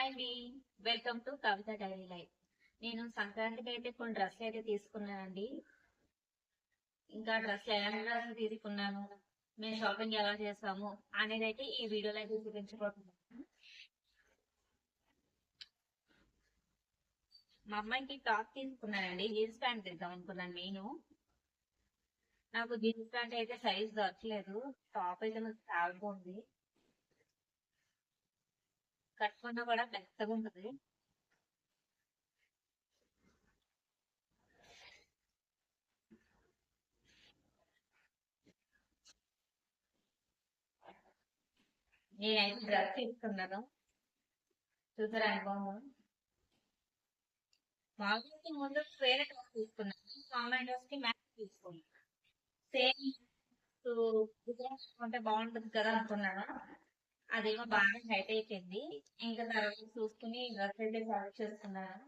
Hi అండి. Welcome to Kavitha diary life నేను సంక్రాంతికి అయితే కొన్ని డ్రెస్లు అయితే తీసుకున్నానండి. ఇంకా డ్రెస్లు ఎలాంటి డ్రెస్లు తీసుకున్నాను మేము షాపింగ్ ఎలా చేస్తాము అనేది అయితే ఈ వీడియోలో అయితే చూపించబోతున్నాను. మా అమ్మాయికి టాప్ తీసుకున్నానండి. జీన్స్ ప్యాంట్ తీద్దాం అనుకున్నాను నేను. నాకు జీన్స్ ప్యాంట్ అయితే సైజ్ దొరకలేదు. టాప్ అయితే నాకు చాలా బాగుంది. కట్టుకున్నా కూడా మెత్తగా ఉంటుంది. నేనైతే డ్రెస్ తీసుకున్నాను. చూసారా అనుభవం మామూలు ముందు వేరే డ్రెస్ తీసుకున్నాను. అమ్మాయి డ్రెస్కి మ్యాచ్ తీసుకున్నాను సేమ్ అంటే బాగుంటుంది కదా అనుకున్నాను. అదేమో బాగా హైట్ అయిపోయింది. ఇంకా తర్వాత చూసుకుని డ్రెస్ అయితే సెలెక్ట్ చేసుకున్నాను.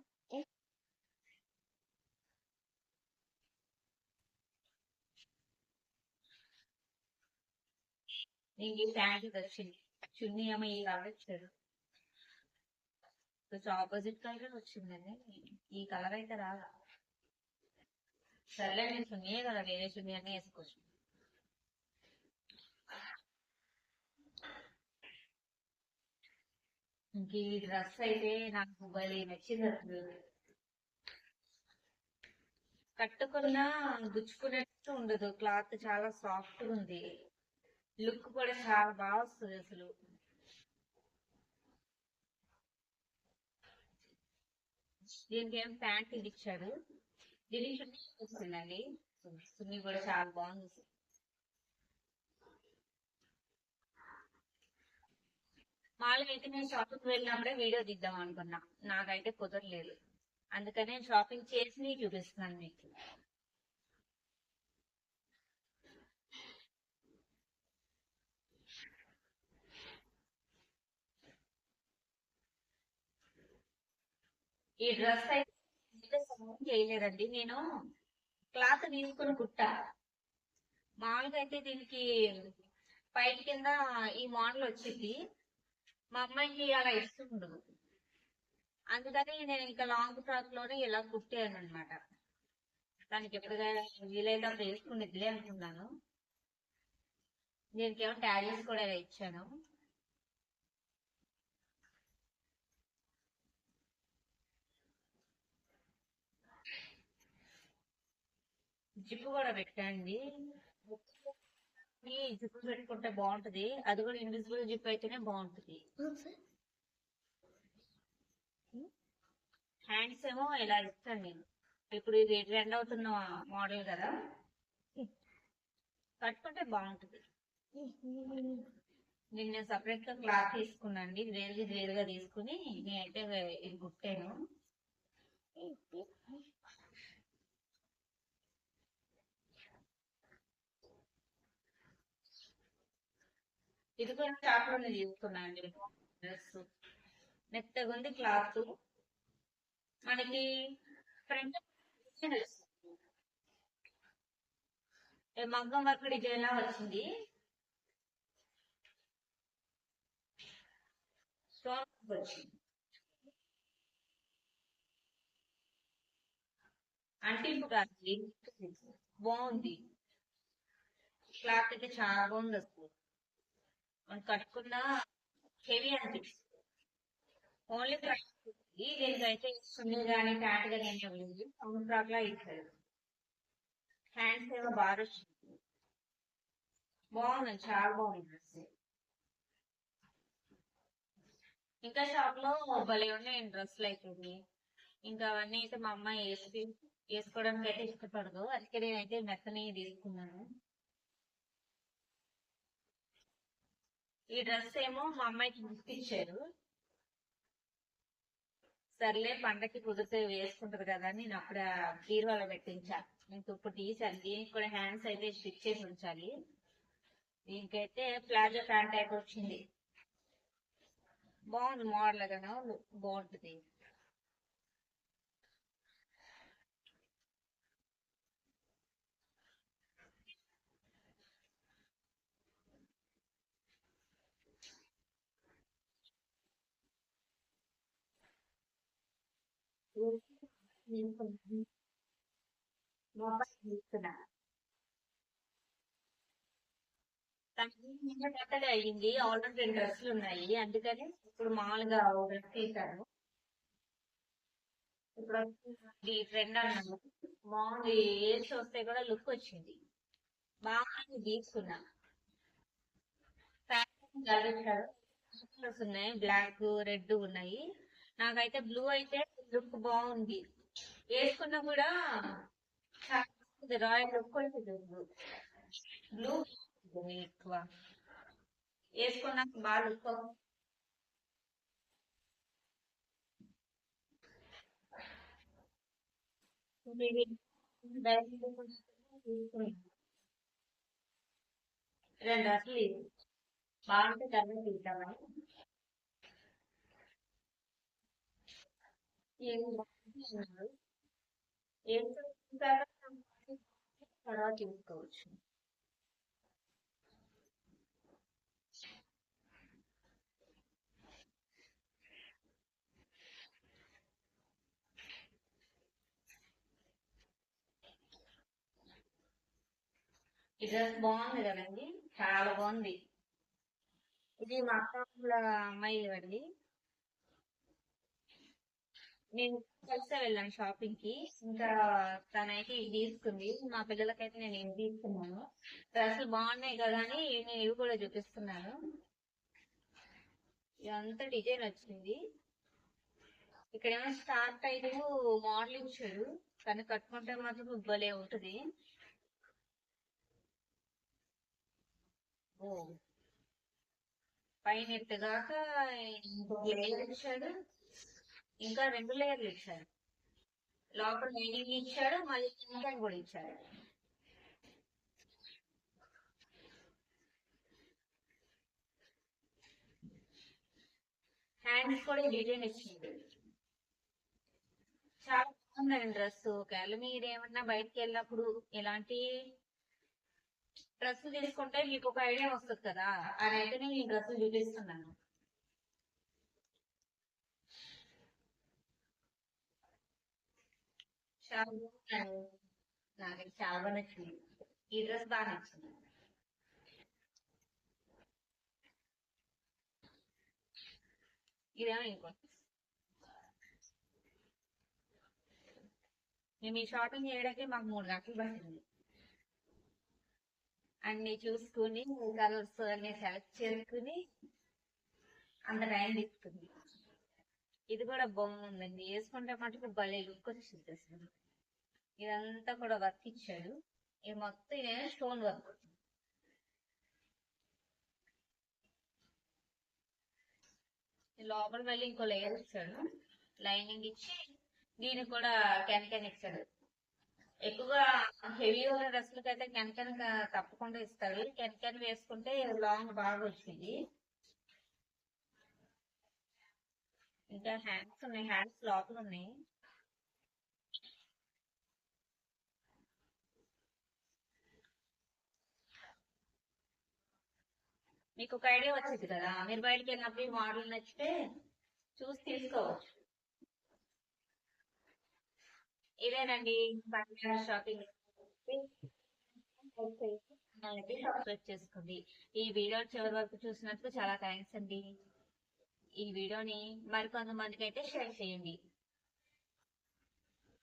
నీకు ఈ ప్యాంట్ వచ్చింది చున్నీ ఏమో ఈ కలర్ ఇచ్చాడు. కొంచెం ఆపోజిట్ కలర్ వచ్చిందండి ఈ కలర్ అయితే రాగా సర్లే నేను చున్నీయే కదా వేరే చున్నీ అన్నీ వేసుకోవచ్చు. ఈ డ్రెస్ అయితే నాకు భలే నచ్చింది అసలు. కట్టుకున్నా గుచ్చుకున్నట్టు ఉండదు. క్లాత్ చాలా సాఫ్ట్ ఉంది. లుక్ కూడా చాలా బాగా వస్తుంది అసలు. దీనికి ఏం ప్యాంట్ ఇది ఇచ్చాడు దీనికి వస్తుందండి సున్ని కూడా చాలా బాగుంది. మామూలుగా అయితే నేను షాపింగ్ వెళ్ళినప్పుడే వీడియో తీద్దాం అనుకున్నా. నాకైతే కుదరలేదు. అందుకని నేను షాపింగ్ చేసి చూపిస్తున్నాను మీకు. ఈ డ్రెస్ అయితే చేయలేదండి. నేను క్లాత్ తీసుకుని కుట్టా మామూలుగా అయితే దీనికి పైకి కింద ఈ మోడల్ వచ్చింది. మా అమ్మాయికి అలా ఇష్టం అందుకని నేను ఇంకా లాంగ్ ఫ్రాక్లోనే ఇలా కుట్టాను అనమాట దానికి ఎప్పుడు వీలైతే అప్పుడు వేసుకునేదిలే అనుకున్నాను. దీనికి ఏమో ట్యాలీస్ కూడా ఇలా ఇచ్చాను జిప్పు కూడా పెట్టండి. జిప్ పెట్టుకుంటే బాగుంటది. అది కూడా ఇన్విజిబుల్ జిప్ అయితేనే బాగుంటది. హ్యాండ్స్ ఏమో ఇలా ఇస్తాను నేను ఇప్పుడు ఇది ట్రెండ్ అవుతున్న మోడల్ కదా. కట్టుకుంటే బాగుంటది. నేను సపరేట్గా క్లాత్ తీసుకున్నాండి. వేరుగా వేరుగా తీసుకుని నేనైతే ఇది కుట్టాను ఇది కూడా షాప్ నేను తీసుకున్నాను అండి డ్రెస్ మెత్తగా ఉంది క్లాత్. మనకి ఫ్రంట్ మగ్గం వర్క్ డిజైన్ లా వచ్చింది. స్టోన్ వచ్చింది. అంటింపు కాదు బాగుంది. క్లాత్ అయితే చాలా బాగుంది అసలు. మనం కట్టుకున్న హెవీ అనిపిస్తుంది. ఓన్లీ దీనికి అయితే సున్ని కానీ ప్యాంట్ కానీ ఏమి ఇవ్వలేదు. సౌండ్ ఫ్రాక్ లా ఇచ్చారు. హ్యాండ్స్ ఏమో బాగా వచ్చింది. బాగుంది చాలా బాగుంది డ్రెస్. ఇంకా షాప్లో భలే ఉన్నాయి డ్రెస్సులు అయితే. ఇంకా అవన్నీ అయితే మా అమ్మాయి వేసి వేసుకోవడానికి అయితే ఇష్టపడదు. అందుకే నేనైతే మెత్తని తీసుకున్నాను. ఈ డ్రెస్ ఏమో మా అమ్మాయికి గిఫ్ట్ ఇచ్చారు. సర్లే పండకి కుదిరితే వేసుకుంటది కదా అని నేను అక్కడ బీరువాలో పెట్టించా. నేను ఇప్పుడు తీసాను దీనికి కూడా హ్యాండ్స్ అయితే స్టిచ్ చేసి ఉంచాలి. దీనికైతే ప్లాజో ప్యాంట్ అయితే వచ్చింది. బాగుంది మోడల్ కదా బాగుంటుంది. మొబైల్ తనకి నిన్న అయ్యింది ఆల్రెడీ రెండు డ్రెస్సులు ఉన్నాయి అందుకని ఇప్పుడు మామూలుగా ఒక డ్రెస్ తీసాను ఇప్పుడు ఈ ట్రెండ్ అన్నాను బాగుంది ఏసి వస్తే కూడా లుక్ వచ్చింది. బాగా తీసుకున్నా కలర్స్ ఉన్నాయి. బ్లాక్ రెడ్ ఉన్నాయి. నాకైతే బ్లూ అయితే లుక్ బాగుంది. వేసుకున్నా కూడా రాయల్ లుక్ ఉంటుంది బ్లూ ఎక్కువ. వేసుకున్నాక బాగా లుక్ రెండు అసలు బాగుంటే తర్వాత తింటామని ఏం ఏం తర్వాత తీసుకోవచ్చు ఈ డ్రెస్ బాగుంది కదండి చాలా బాగుంది. ఇది మా అక్క అమ్మాయి అండి నేను కలిసే వెళ్ళాను షాపింగ్కి ఇంకా తనైతే ఇది తీసుకుంది. మా పిల్లలకైతే నేను ఇది తీసుకున్నాను. డ్రెస్సులు బాగున్నాయి కదా అని నేను ఇవి కూడా చూపిస్తున్నాను. ఇదంతా డిజైన్ వచ్చింది. ఇక్కడేమో స్టార్ టైప్ మోడల్ ఇచ్చాడు కానీ కట్టుకుంటే మాత్రం భలే ఉంటుంది. ఓ. పైన ఎత్తుగాక ఇంకొక లేయర్ ఇచ్చాడు. ఇంకా రెండు లేయర్లు ఇచ్చాడు లోపల లైనింగ్ ఇచ్చాడు మళ్ళీ కింద కూడా ఇచ్చాడు. హ్యాండ్స్ కూడా డిజైన్ ఇచ్చింది చాలా బాగుందండి డ్రెస్ ఒకవేళ మీరు ఏమన్నా బయటకు వెళ్ళినప్పుడు ఇలాంటి డ్రెస్ తీసుకుంటే మీకు ఒక ఐడియా వస్తుంది కదా. అని అయితే నేను ఈ డ్రెస్ చూపిస్తున్నాను. చాలా నాకు చాలా బాగా నచ్చింది ఈ డ్రెస్ బాగా నచ్చింది. ఇదేమో ఇంకోటి మేము ఈ షాపింగ్ చేయడానికి మాకు మూడు గంటలు పట్టింది. అన్ని చూసుకుని కలర్స్ అన్ని సెలెక్ట్ చేసుకుని అంత టైం తీసుకుంది. ఇది కూడా బాగుందండి. వేసుకుంటే మటుకు భలే లుక్ వచ్చింది అసలు. ఇదంతా కూడా వర్క్ ఇచ్చాడు. ఇది మొత్తం ఇదే స్టోన్ వర్క్ లోపల మళ్ళీ ఇంకో లేయర్ ఇచ్చాడు. లైనింగ్ ఇచ్చి దీనికి కూడా కెనకెన్ ఇచ్చాడు. ఎక్కువగా హెవీ ఉన్న డ్రెస్సులకి అయితే కెనకెన్ తప్పకుండా ఇస్తాడు. కెనకెన్ వేసుకుంటే లాంగ్ బాగా వచ్చింది. ఇంకా హ్యాండ్స్ ఉన్నాయి. హ్యాండ్స్ లోపల ఉన్నాయి. మీకు ఒక ఐడియా వచ్చింది కదా? మీరు బయటకు వెళ్ళినప్పుడు ఈ మోడల్ నచ్చితే చూసి తీసుకోవచ్చు. ఇదేనండి. బట్టల షాపింగ్ సబ్స్క్రైబ్ చేసుకోండి ఈ వీడియో చివరి వరకు చూసినందుకు చాలా థ్యాంక్స్ అండి. ఈ వీడియోని మరికొంతమందికి అయితే షేర్ చేయండి.